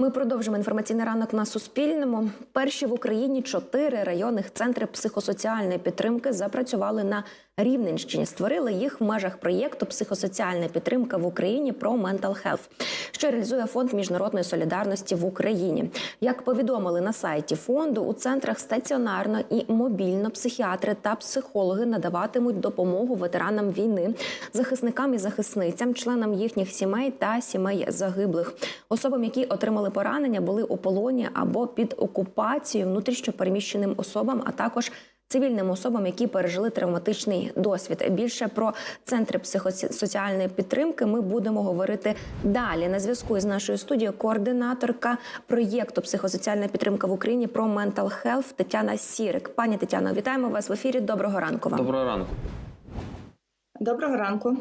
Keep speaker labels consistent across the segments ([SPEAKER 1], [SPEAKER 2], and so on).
[SPEAKER 1] Ми продовжимо інформаційний ранок на Суспільному. Перші в Україні чотири районних центри психосоціальної підтримки запрацювали на Рівненщині. Створили їх в межах проєкту Психосоціальна підтримка в Україні про Mental Health, що реалізує фонд міжнародної солідарності в Україні. Як повідомили на сайті фонду, у центрах стаціонарно і мобільно психіатри та психологи надаватимуть допомогу ветеранам війни, захисникам і захисницям, членам їхніх сімей та сімей загиблих, особам, які отримали поранення, були у полоні або під окупацією внутрішньопереміщеним особам, а також цивільним особам, які пережили травматичний досвід. Більше про центри психосоціальної підтримки ми будемо говорити далі. На зв'язку із нашою студією координаторка проєкту Психосоціальна підтримка в Україні про Mental Health Тетяна Сірик. Пані Тетяно, вітаємо вас в ефірі. Доброго ранку вам.
[SPEAKER 2] Доброго ранку.
[SPEAKER 3] Доброго ранку.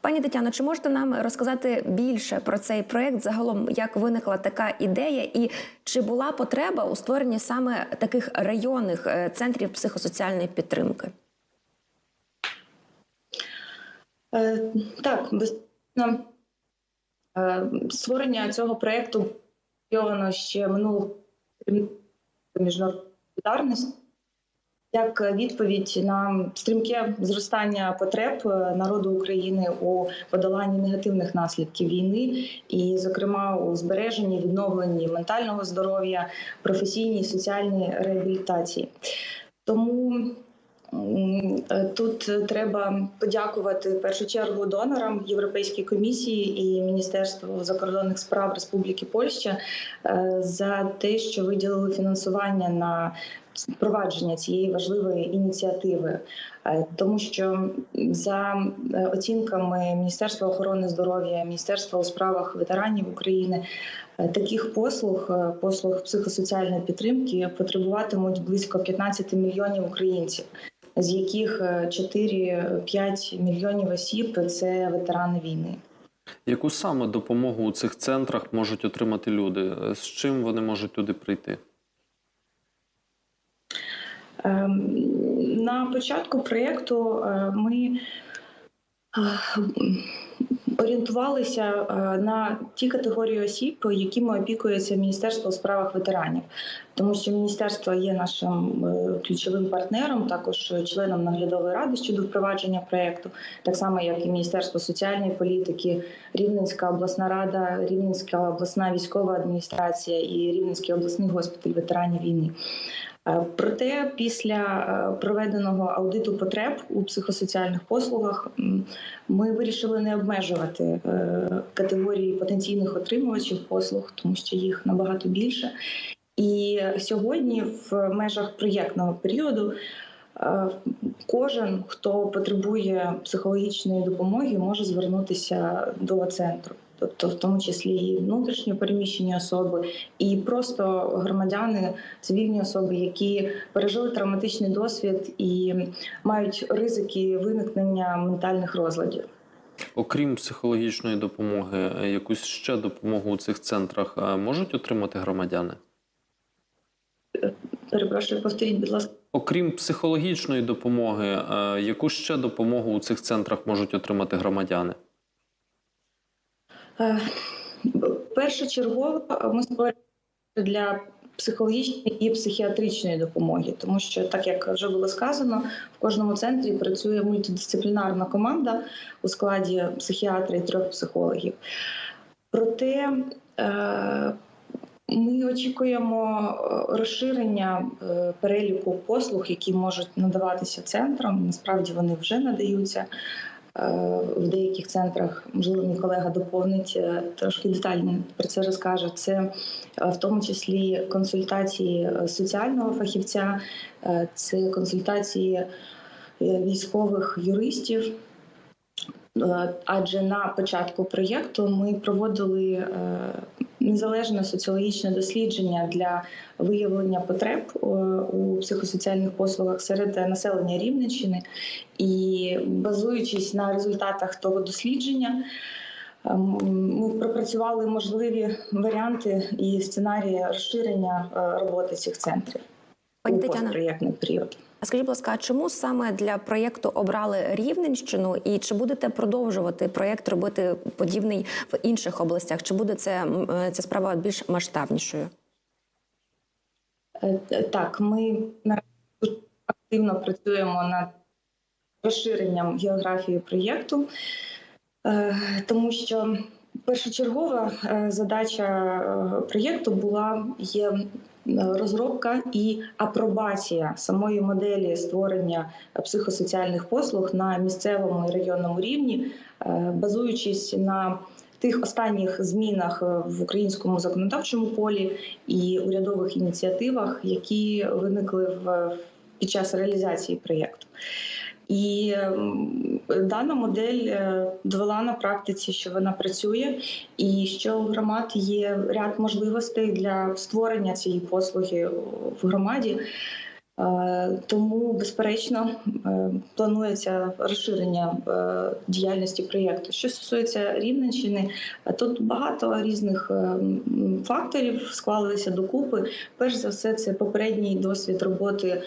[SPEAKER 1] Пані Тетяно, чи можете нам розказати більше про цей проект? Загалом, як виникла така ідея, і чи була потреба у створенні саме таких районних е, центрів психосоціальної підтримки?
[SPEAKER 3] Е, так, безумовно, е, створення цього проєкту ще минулого міжнародної солідарності як відповідь на стрімке зростання потреб народу України у подоланні негативних наслідків війни, і, зокрема, у збереженні відновленні ментального здоров'я, професійній соціальній реабілітації. Тому Тут треба подякувати в першу чергу донорам Європейській комісії і Міністерству закордонних справ Республіки Польща е, за те, що виділили фінансування на впровадження цієї важливої ініціативи, е, тому що за е, оцінками Міністерства охорони здоров'я, Міністерства у справах ветеранів України. Таких послуг, послуг психосоціальної підтримки, потребуватимуть близько 15 мільйонів українців з яких 4-5 мільйонів осіб це ветерани війни.
[SPEAKER 2] Яку саме допомогу у цих центрах можуть отримати люди? З чим вони можуть туди прийти?
[SPEAKER 3] Ем, на початку проєкту е, ми орієнтувалися е, на ті категорії осіб, якими опікується міністерство у справах ветеранів, тому що міністерство є нашим е, ключовим партнером, також членом наглядової ради щодо впровадження проєкту, так само як і Міністерство соціальної політики, Рівненська обласна рада, Рівненська обласна військова адміністрація і Рівненський обласний госпіталь ветеранів війни. Е, проте після е, проведеного аудиту потреб у психосоціальних послугах ми вирішили не обмежувати е, категорії потенційних отримувачів послуг, тому що їх набагато більше. І сьогодні, в межах проєктного періоду, кожен, хто потребує психологічної допомоги, може звернутися до центру тобто в тому числі і внутрішньо переміщені особи, і просто громадяни, цивільні особи, які пережили травматичний досвід і мають ризики виникнення ментальних розладів.
[SPEAKER 2] Окрім психологічної допомоги, якусь ще допомогу у цих центрах е, можуть отримати громадяни?
[SPEAKER 3] Перепрошую, повторіть, будь ласка.
[SPEAKER 2] Окрім психологічної допомоги, е, яку ще допомогу у цих центрах можуть отримати громадяни?
[SPEAKER 3] Е, першочергово ми створюємо для психологічної і психіатричної допомоги, тому що, так як вже було сказано, в кожному центрі працює мультидисциплінарна команда у складі психіатра і трьох психологів. Проте е, ми очікуємо розширення е, переліку послуг, які можуть надаватися центром. Насправді вони вже надаються. Е, в деяких центрах, можливо, мій колега доповнить е, трошки детальніше про це розкаже. Це е, в тому числі консультації соціального фахівця, це консультації військових юристів. Адже на початку проєкту ми проводили незалежне соціологічне дослідження для виявлення потреб е, у психосоціальних послугах серед населення Рівненщини, і базуючись на результатах того дослідження. Ем, ми пропрацювали можливі варіанти і сценарії розширення е, роботи цих центрів
[SPEAKER 1] Пані
[SPEAKER 3] у
[SPEAKER 1] Тетяна.
[SPEAKER 3] постпроєктний період.
[SPEAKER 1] А скажіть, будь ласка, чому саме для проєкту обрали Рівненщину, і чи будете продовжувати проєкт робити подібний в інших областях? Чи буде це е, ця справа більш масштабнішою?
[SPEAKER 3] Е, Так, ми активно працюємо над розширенням географії проєкту, е, тому що першочергова задача проєкту була є розробка і апробація самої моделі створення психосоціальних послуг на місцевому і районному рівні, е, базуючись на тих останніх змінах е, в українському законодавчому полі і урядових ініціативах, які виникли в під час реалізації проєкту. І ем, дана модель е, довела на практиці, що вона працює, і що у громад є ряд можливостей для створення цієї послуги в громаді. Е, Тому, безперечно, е, планується розширення діяльності проєкту. Що стосується Рівненщини, тут багато різних факторів склалися докупи. Перш за все, це попередній досвід роботи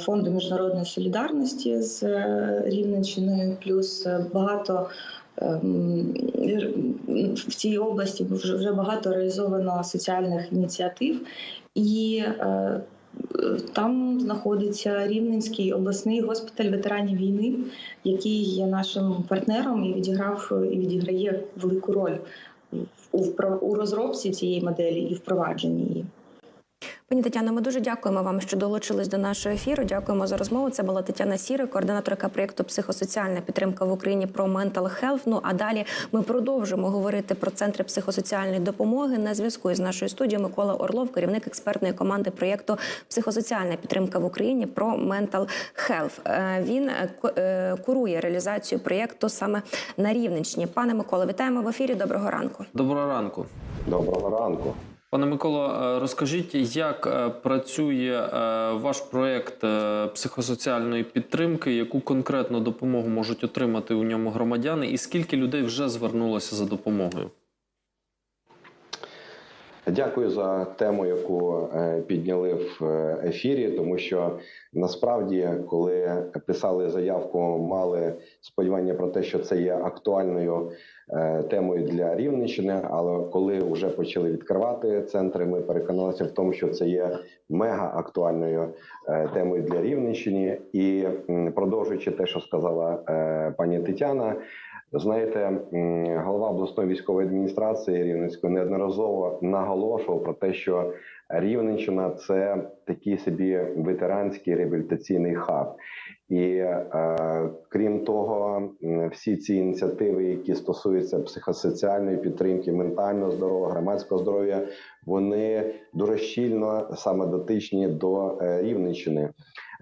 [SPEAKER 3] Фонду міжнародної солідарності з е, Рівненщиною, плюс е, багато. В цій області вже вже багато реалізовано соціальних ініціатив, і е, там знаходиться Рівненський обласний госпіталь ветеранів війни, який є нашим партнером і відіграв і відіграє велику роль у, у розробці цієї моделі і впровадженні її.
[SPEAKER 1] Пані Тетяно, ми дуже дякуємо вам, що долучились до нашого ефіру. Дякуємо за розмову. Це була Тетяна Сіра, координаторка проєкту Психосоціальна підтримка в Україні про Mental Health. Ну а далі ми продовжимо говорити про центри психосоціальної допомоги. На зв'язку із нашою студією Микола Орлов, керівник експертної команди проєкту Психосоціальна підтримка в Україні про Mental Health. Е, Він е, е, курує реалізацію проєкту саме на Рівненщині. Пане Миколо, вітаємо в ефірі. Доброго ранку.
[SPEAKER 2] Доброго ранку.
[SPEAKER 4] Доброго ранку.
[SPEAKER 2] Пане Миколо, е, розкажіть, як е, працює е, ваш проєкт е, психосоціальної підтримки, яку конкретну допомогу можуть отримати у ньому громадяни, і скільки людей вже звернулося за допомогою?
[SPEAKER 4] Дякую за тему, яку е, підняли в е, ефірі, тому що насправді, коли писали заявку, мали сподівання про те, що це є актуальною е, темою для Рівненщини. Але коли вже почали відкривати центри, ми переконалися в тому, що це є мега актуальною темою для Рівненщини. І продовжуючи те, що сказала пані Тетяна. Знаєте, голова обласної військової адміністрації Рівненської неодноразово наголошував про те, що Рівненщина це такий собі ветеранський реабілітаційний хаб. І е, крім того, всі ці ініціативи, які стосуються психосоціальної підтримки, ментального здоров'я, громадського здоров'я, вони дуже щільно саме дотичні до е, Рівненщини.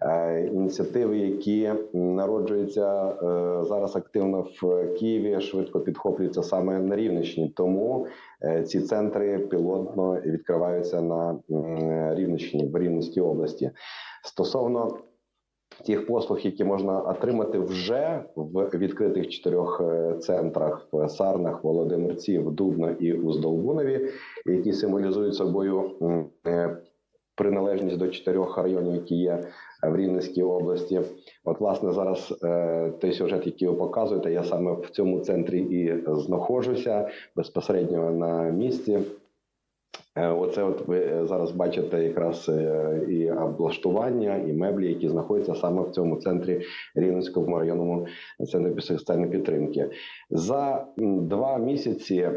[SPEAKER 4] Е, Ініціативи, які народжуються е, зараз активно в Києві, швидко підхоплюються саме на Рівненщині. Тому е, ці центри пілотно відкриваються на Рівненщині в Рівненській області. Стосовно тих послуг, які можна отримати вже в відкритих чотирьох центрах в Сарнах, Володимирці, в Дубно і у Здолбунові, які символізують собою приналежність до чотирьох районів, які є в Рівненській області. От, власне, зараз е, той сюжет, який ви показуєте, я саме в цьому центрі і знаходжуся безпосередньо на місці. Е, Оце от ви е, зараз бачите якраз е, і облаштування, і меблі, які знаходяться саме в цьому центрі Рівненському районному центрі соціальної підтримки. За два місяці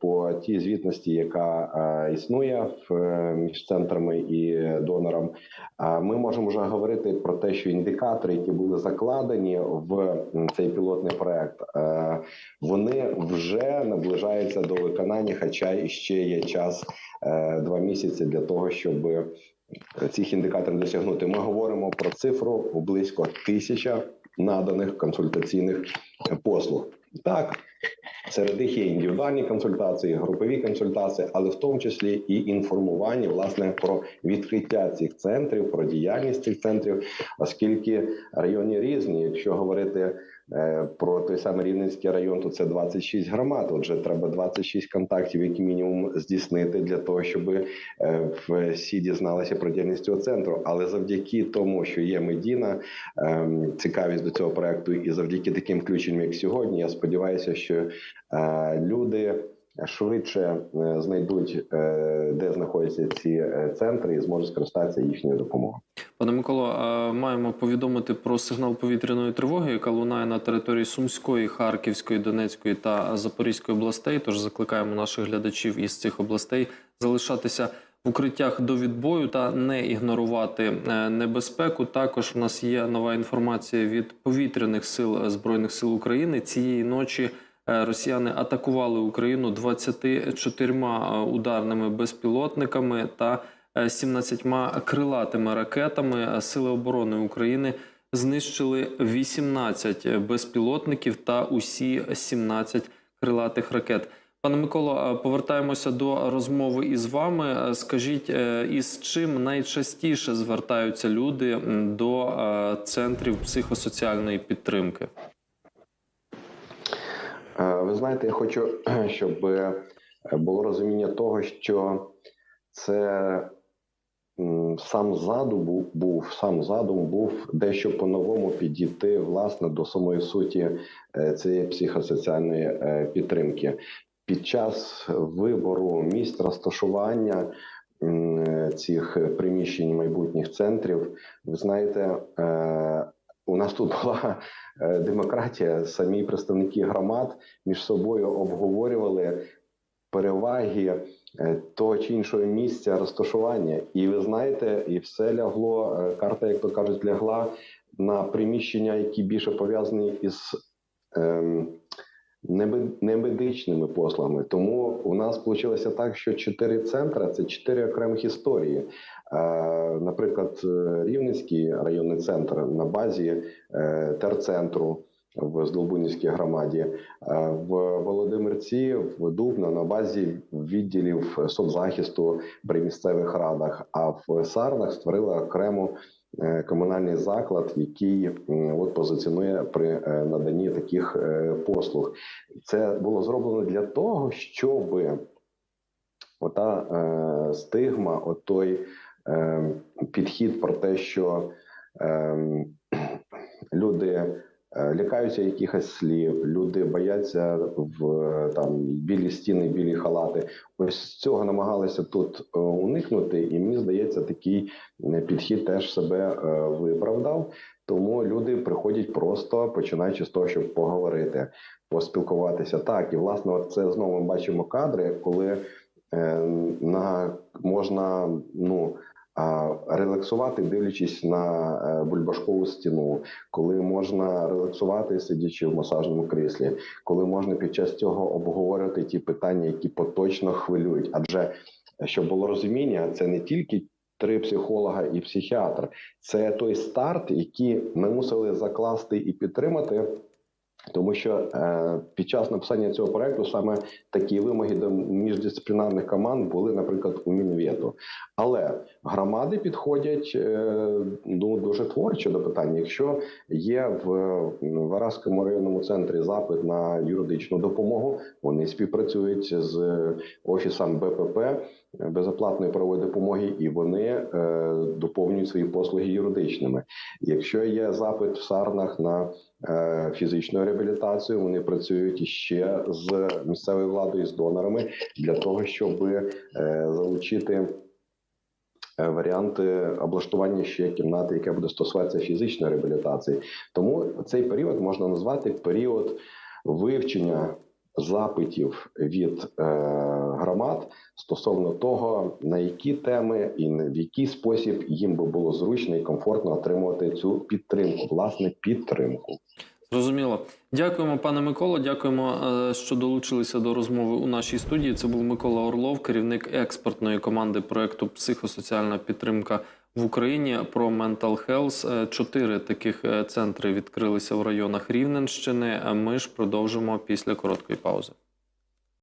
[SPEAKER 4] по тій звітності, яка існує між центрами і донором, ми можемо вже говорити про те, що індикатори, які були закладені в цей пілотний проект, вони вже наближаються до виконання, хоча і ще є час два місяці для того, щоб цих індикаторів досягнути. Ми говоримо про цифру близько тисяча наданих консультаційних послуг. Так, серед них є індивідуальні консультації, групові консультації, але в тому числі і інформування власне про відкриття цих центрів, про діяльність цих центрів, оскільки райони різні. Якщо говорити е, про той самий Рівненський район, то це 26 громад. Отже, треба 26 контактів, як мінімум, здійснити для того, щоб е, всі дізналися про діяльність цього центру. Але завдяки тому, що є медійна ем, цікавість до цього проекту, і завдяки таким включенням, як сьогодні, я сподіваюся, що е, люди швидше е, знайдуть, е, де знаходяться ці е, центри, і зможуть скористатися їхньою допомогою.
[SPEAKER 2] Пане Миколо, маємо повідомити про сигнал повітряної тривоги, яка лунає на території Сумської, Харківської, Донецької та Запорізької областей. Тож закликаємо наших глядачів із цих областей залишатися в укриттях до відбою та не ігнорувати небезпеку. Також в нас є нова інформація від повітряних сил збройних сил України. Цієї ночі росіяни атакували Україну 24 ударними безпілотниками та е, 17 крилатими ракетами. Сили оборони України знищили 18 безпілотників та усі 17 крилатих ракет. Пане Миколо, е, повертаємося до розмови із вами. Е, Скажіть, е, із чим найчастіше звертаються люди до е, центрів психосоціальної підтримки?
[SPEAKER 4] Е, Ви знаєте, я хочу, щоб е, було розуміння того, що це сам задум був, сам задум був дещо по-новому підійти власне до самої суті е, цієї психосоціальної підтримки. Під час вибору місць розташування цих приміщень майбутніх центрів, ви знаєте, у нас тут була е, демократія. Самі представники громад між собою обговорювали переваги е, того чи іншого місця розташування. І ви знаєте, і все лягло. е, Карта, як то кажуть, лягла на приміщення, які більше пов'язані із. Ем, не мед- послугами. Тому у нас вийшло так, що чотири центри це чотири окремих історії. Е, Наприклад, е, Рівненський районний центр на базі е, терцентру в Здолбунівській громаді, в Володимирці, в Дубно на базі відділів соцзахисту при місцевих радах. А в Сарнах створили окрему е, комунальний заклад, який от позиціонує при наданні таких послуг. Це було зроблено для того, щоб ота стигма, отой підхід про те, що е, люди е, лякаються якихось слів, люди бояться в там білі стіни, білі халати. Ось цього намагалися тут е, уникнути, і мені здається, такий е, підхід теж себе виправдав. Тому люди приходять просто починаючи з того, щоб поговорити, поспілкуватися. Так, і власне, це знову ми бачимо кадри, коли на можна ну. Релаксувати, дивлячись на е, бульбашкову стіну, коли можна релаксувати, сидячи в масажному кріслі, коли можна під час цього обговорювати ті питання, які поточно хвилюють. Адже щоб було розуміння, це не тільки три психолога і психіатр, це той старт, який ми мусили закласти і підтримати. Тому що е, під час написання цього проекту саме такі вимоги до міждисциплінарних команд були, наприклад, у Мінвєту. Але громади підходять е, ну, дуже творчо до питання. Якщо є в Вараському районному центрі запит на юридичну допомогу, вони співпрацюють з офісом БПП безоплатної правової допомоги, і вони е, доповнюють свої послуги юридичними. Якщо є запит в Сарнах на е, фізичну реабілітацію, вони працюють іще з місцевою владою, з донорами для того, щоб е, залучити. Е, Варіанти облаштування ще кімнати, яка буде стосуватися фізичної реабілітації, тому цей період можна назвати період вивчення запитів від е, громад стосовно того, на які теми і в який спосіб їм би було зручно і комфортно отримувати цю підтримку, власне, підтримку.
[SPEAKER 2] Зрозуміло. Дякуємо, пане Миколо. Дякуємо, е, що долучилися до розмови у нашій студії. Це був Микола Орлов, керівник експертної команди проекту Психосоціальна підтримка в Україні про Mental Health. Е, Чотири таких е, центри відкрилися в районах Рівненщини. Ми ж продовжимо після короткої паузи.